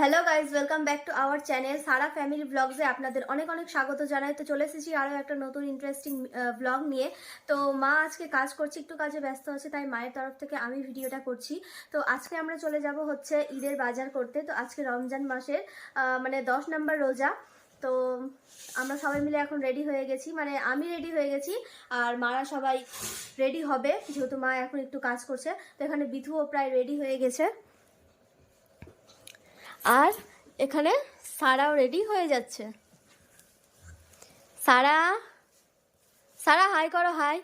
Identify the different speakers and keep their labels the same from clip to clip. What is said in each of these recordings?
Speaker 1: Hello guys welcome back to our channel Sara family ব্লগসে আপনাদের অনেক অনেক স্বাগত জানাই। তো চলে এসেছি আরও একটা নতুন ইন্টারেস্টিং ব্লগ নিয়ে। তো মা আজকে কাজ করছে, একটু কাজে ব্যস্ত আছে, তাই মায়ের তরফ থেকে আমি ভিডিওটা করছি। তো আজকে আমরা চলে যাব হচ্ছে ঈদের বাজার করতে। তো আজকে রমজান মাসের মানে দশ নম্বর রোজা। তো আমরা সবাই মিলে এখন রেডি হয়ে গেছি। মানে আমি রেডি হয়ে গেছি, আর মারা সবাই রেডি হবে, যেহেতু মা এখন একটু কাজ করছে। তো এখানে বিথুও প্রায় রেডি হয়ে গেছে। আর এখানে সারাও রেডি হয়ে যাচ্ছে। সারা সারা হাই করো হাই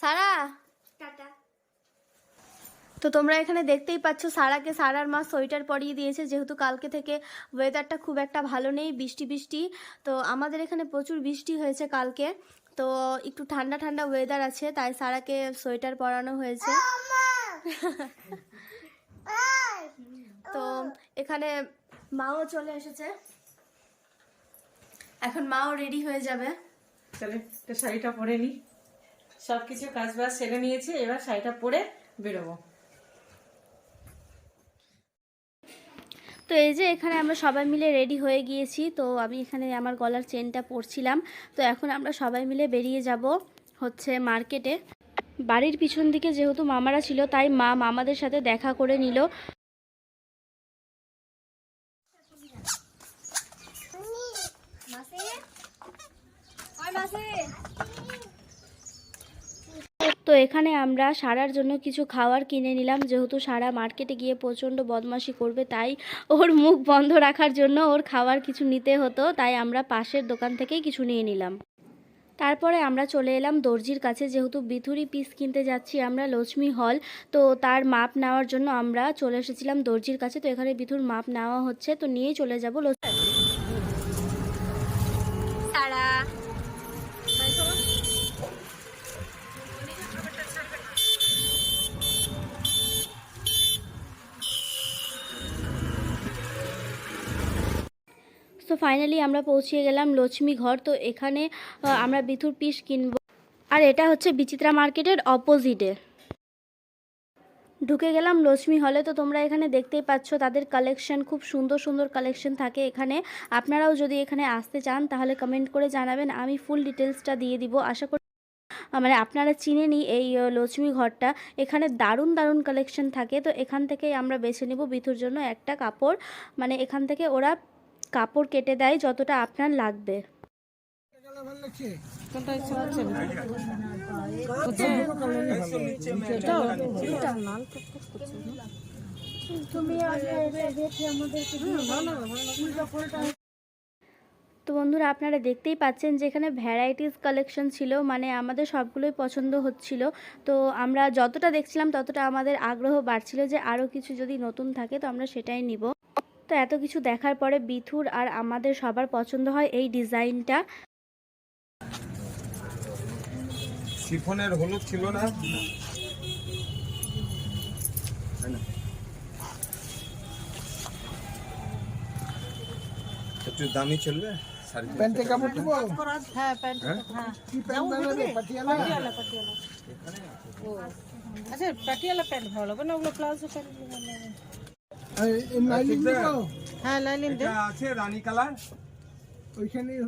Speaker 1: সারা?
Speaker 2: টাটা।
Speaker 1: তো তোমরা এখানে দেখতেই পাচ্ছ সারাকে সারার মা সোয়েটার পরিয়ে দিয়েছে যেহেতু কালকে থেকে ওয়েদারটা খুব একটা ভালো নেই বৃষ্টি বৃষ্টি। তো আমাদের এখানে প্রচুর বৃষ্টি হয়েছে কালকে। তো একটু ঠান্ডা ঠান্ডা ওয়েদার আছে তাই সারাকে সোয়েটার পরানো হয়েছে। তো এখানে মাও চলে এসেছে। এখন মাও রেডি হয়ে যাবে।
Speaker 3: তাহলে শাড়িটা পরে নি। সব কিছু কাজ বাজ সেরে নিয়েছি এবার শাড়িটা পরে বেরোবো।
Speaker 1: তো এই যে এখানে আমরা সবাই মিলে রেডি হয়ে গিয়েছি তো আমি এখানে আমার গলার চেনটা পরছিলাম। তো এখন আমরা সবাই মিলে বেরিয়ে যাব হচ্ছে মার্কেটে বাড়ির পিছন দিকে যেহেতু মামারা ছিল তাই মা মামাদের সাথে দেখা করে নিল। তো এখানে আমরা সারার জন্য কিছু খাওয়ার কিনে নিলাম। যেহেতু সারা মার্কেটে গিয়ে প্রচণ্ড বদমাশি করবে, তাই ওর মুখ বন্ধ রাখার জন্য ওর খাওয়ার কিছু নিতে হতো, তাই আমরা পাশের দোকান থেকেই কিছু নিয়ে নিলাম। তারপরে আমরা চলে এলাম দর্জির কাছে। যেহেতু বিথুরি পিস কিনতে যাচ্ছি আমরা লক্ষ্মী হল তো তার মাপ নেওয়ার জন্য আমরা চলে এসেছিলাম দর্জির কাছে। তো এখানে বিথুর মাপ নেওয়া হচ্ছে, তো নিয়েই চলে যাব
Speaker 2: তারা
Speaker 1: ফাইনালি আমরা পৌঁছে গেলাম লক্ষ্মী ঘর। তো এখানে আমরা বিথুর পিস কিনবো। আর এটা হচ্ছে বিচিত্রা মার্কেটের অপোজিটে ঢুকে গেলাম লক্ষ্মী হলে তো তোমরা এখানে দেখতেই পাচ্ছ, তাদের কালেকশন খুব সুন্দর সুন্দর কালেকশন থাকে এখানে। আপনারাও যদি এখানে আসতে চান, তাহলে কমেন্ট করে জানাবেন। আমি ফুল ডিটেলসটা দিয়ে দিব। আশা করি মানে আপনারা চিনে নি এই লক্ষ্মী ঘরটা। এখানে দারুণ দারুণ কালেকশন থাকে। তো এখান থেকেই আমরা বেছে নেব বিথুর জন্য একটা কাপড়। মানে এখান থেকে ওরা কাপড় কেটে দেয় যতটা আপনার লাগবে। তো বন্ধুরা, আপনারা দেখতেই পাচ্ছেন যে এখানে ভ্যারাইটিস কালেকশন ছিল মানে আমাদের সবগুলোই পছন্দ হচ্ছিল। তো আমরা যতটা দেখছিলাম, ততটা আমাদের আগ্রহ বাড়ছিল যে আরও কিছু যদি নতুন থাকে, তো আমরা সেটাই নিব। তো এত কিছু দেখার পরে বিথুর আর আমাদের সবার পছন্দ হয় এই ডিজাইনটা।
Speaker 4: সিফনের হলুদ ছিল না? একটু দামি চলবে?
Speaker 5: প্যান্টে কাপড় দিব
Speaker 3: হ্যাঁ প্যান্ট হ্যাঁ?
Speaker 5: কি প্যান্ট নেবে পাটিয়ালা?
Speaker 3: পাটিয়ালা পাটিয়ালা। আচ্ছা পাটিয়ালা প্যান্ট ভালো লাগবে না? ওগুলো প্লাজো প্যান্ট ভালো লাগবে
Speaker 5: আর এই লাইনিং দিব
Speaker 3: হ্যাঁ লাইনিং
Speaker 4: আছে রানী কালার।
Speaker 5: ওইখানেই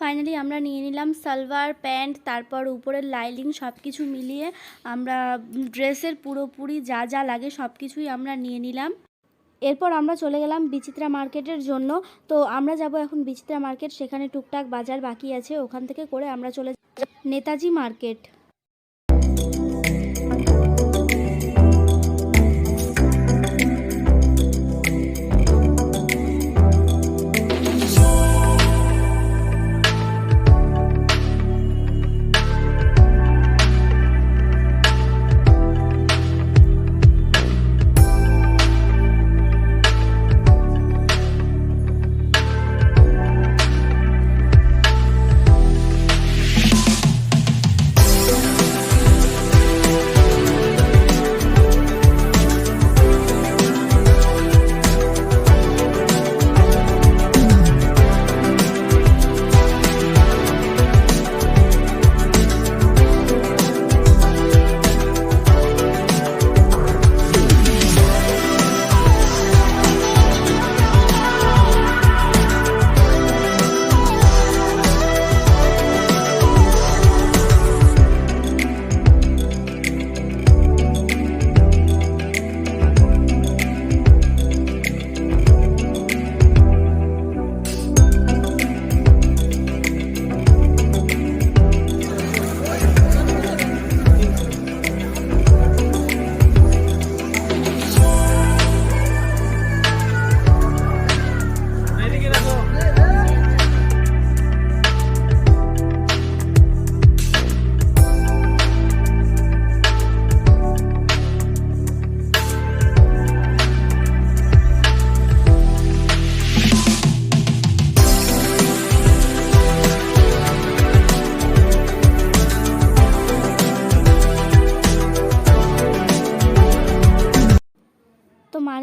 Speaker 1: ফাইনালি আমরা নিয়ে নিলাম সালোয়ার প্যান্ট তারপর উপরের লাইলিং সব কিছু মিলিয়ে আমরা ড্রেসের পুরোপুরি যা যা লাগে সব কিছুই আমরা নিয়ে নিলাম। এরপর আমরা চলে গেলাম বিচিত্রা মার্কেটের জন্য। তো আমরা যাব এখন বিচিত্রা মার্কেট সেখানে টুকটাক বাজার বাকি আছে। ওখান থেকে করে আমরা চলে নেতাজি মার্কেট।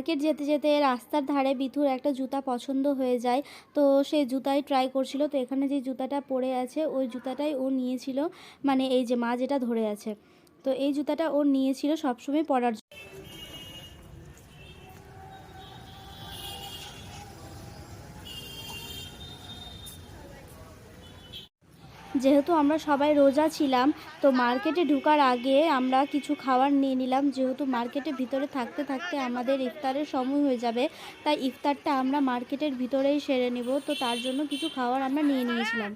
Speaker 1: মার্কেট যেতে যেতে রাস্তার ধারে বিথুর একটা জুতা পছন্দ হয়ে যায়। তো সে জুতাই ট্রাই করছিল। তো এখানে যে জুতাটা পরে আছে, ওই জুতাটাই ও নিয়েছিল। মানে এই যে মা যেটা ধরে আছে। তো এই জুতাটা ও নিয়েছিল সবসময় পরার যেহেতু আমরা সবাই রোজা ছিলাম, তো মার্কেটে ঢুকার আগে আমরা কিছু খাবার নিয়ে নিলাম। যেহেতু মার্কেটের ভিতরে থাকতে থাকতে আমাদের ইফতারের সময় হয়ে যাবে, তাই ইফতারটা আমরা মার্কেটের ভিতরেই সেরে নেব। তো তার জন্য কিছু খাবার আমরা নিয়ে নিয়েছিলাম।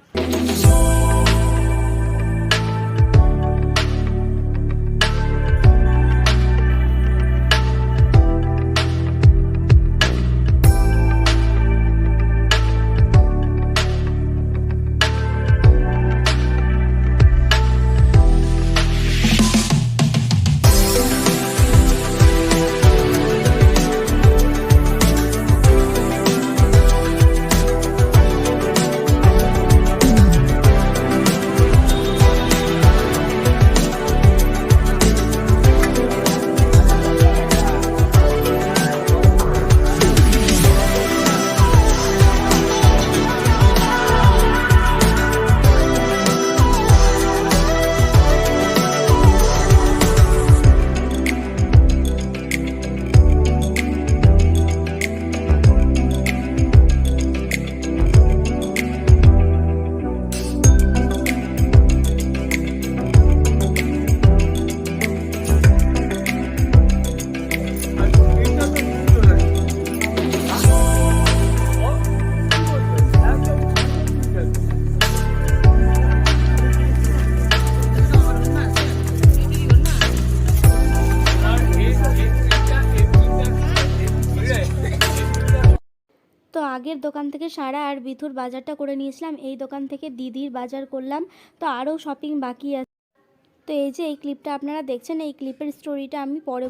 Speaker 1: আগের দোকান থেকে সারা আর বিথুর বাজারটা করে নিয়েছিলাম। এই দোকান থেকে দিদির বাজার করলাম। তো আরও শপিং বাকি আছে। তো এই যে এই ক্লিপটা আপনারা দেখছেন, এই ক্লিপের স্টোরিটা আমি পরে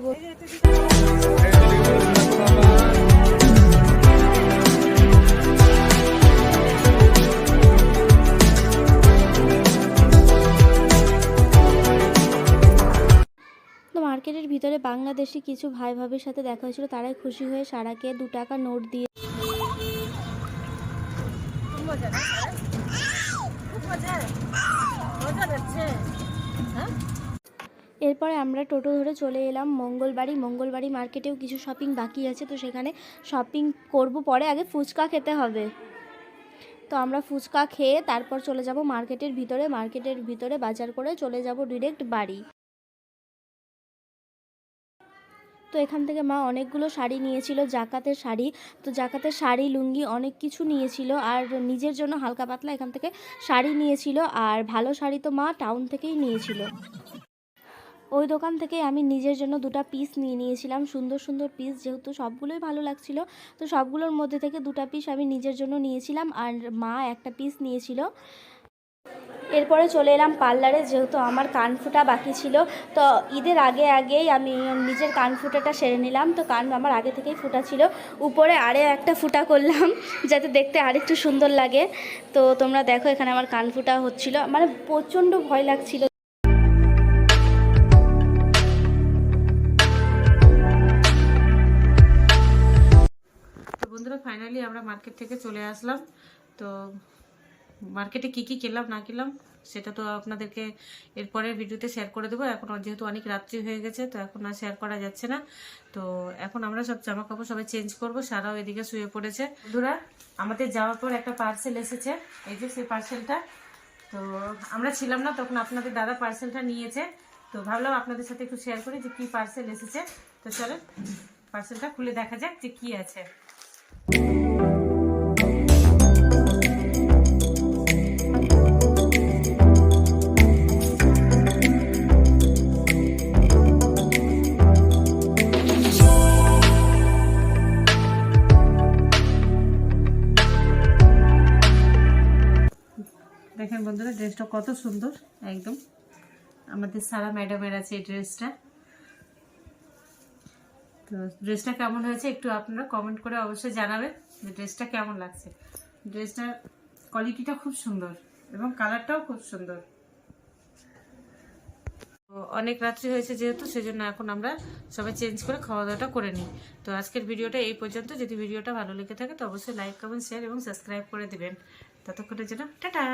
Speaker 1: মার্কেটের ভিতরে বাংলাদেশি কিছু ভাই ভাবির সাথে দেখা হয়েছিল। তারাই খুশি হয়ে সারাকে দু টাকা নোট দিয়ে এরপরে আমরা টোটো ধরে চলে এলাম মঙ্গলবাড়ি। মঙ্গলবাড়ি মার্কেটেও কিছু শপিং বাকি আছে, তো সেখানে শপিং করব পরে আগে ফুচকা খেতে হবে। তো আমরা ফুচকা খেয়ে তারপর চলে যাব মার্কেটের ভিতরে। মার্কেটের ভিতরে বাজার করে চলে যাব ডিরেক্ট বাড়ি। তো এখান থেকে মা অনেকগুলো শাড়ি নিয়েছিল, জাকাতের শাড়ি। তো জাকাতের শাড়ি, লুঙ্গি অনেক কিছু নিয়েছিল আর নিজের জন্য হালকা পাতলা এখান থেকে শাড়ি নিয়েছিল আর ভালো শাড়ি তো মা টাউন থেকেই নিয়েছিল। ওই দোকান থেকে আমি নিজের জন্য দুটো পিস নিয়ে নিয়েছিলাম, সুন্দর সুন্দর পিস যেহেতু সবগুলোই ভালো লাগছিল। তো সবগুলোর মধ্যে থেকে দুটো পিস আমি নিজের জন্য নিয়েছিলাম আর মা একটা পিস নিয়েছিল। এরপরে চলে এলাম পার্লারে, যেহেতু আমার কানফুটা বাকি ছিল, তো ঈদের আগে আগেই আমি নিজের কানফুটাটা সেরে নিলাম। তো কান আমার আগে থেকেই ফুটা ছিল। উপরে আরে একটা ফুটা করলাম, যাতে দেখতে আরেকটু সুন্দর লাগে। তো তোমরা দেখো এখানে আমার কানফুটা হচ্ছিল। মানে প্রচণ্ড ভয় লাগছিল।
Speaker 3: বন্ধুরা ফাইনালি আমরা মার্কেট থেকে চলে আসলাম। তো মার্কেটে কি কি কিনলাম, না কিনলাম, সেটা তো আপনাদেরকে এরপরের ভিডিওতে শেয়ার করে দেবো। এখন যেহেতু অনেক রাত্রি হয়ে গেছে, তো এখন আর শেয়ার করা যাচ্ছে না। তো এখন আমরা সব জামা কাপড় সবাই চেঞ্জ করব। সারাও এদিকে শুয়ে পড়েছে। বন্ধুরা, আমাদের যাওয়ার পর একটা পার্সেল এসেছে। এই যে সেই পার্সেলটা তো আমরা ছিলাম না, তখন আপনাদের দাদা পার্সেলটা নিয়েছে। তো ভাবলাম আপনাদের সাথে একটু শেয়ার করি যে কি পার্সেল এসেছে। তো চলেন পার্সেলটা খুলে দেখা যাক যে কি আছে। বন্ধুরা ড্রেসটা কত সুন্দর, একদম। আমাদের সারা ম্যাডামের আছে এই ড্রেসটা তো ড্রেসটা কেমন হয়েছে একটু আপনারা কমেন্ট করে অবশ্যই জানাবেন যে ড্রেসটা কেমন লাগছে। ড্রেসটার কোয়ালিটিটা খুব সুন্দর এবং কালারটাও খুব সুন্দর। অনেক রাত্রি হয়েছে যেহেতু, সেজন্য এখন আমরা সবাই চেঞ্জ করে খাওয়া দাওয়াটা করে নিই। তো আজকের ভিডিওটা এই পর্যন্ত। যদি ভিডিওটা ভালো লেগে থাকে তো অবশ্যই লাইক কমেন্ট শেয়ার এবং সাবস্ক্রাইব করে দেবেন। ততক্ষণের জন্য টাটা!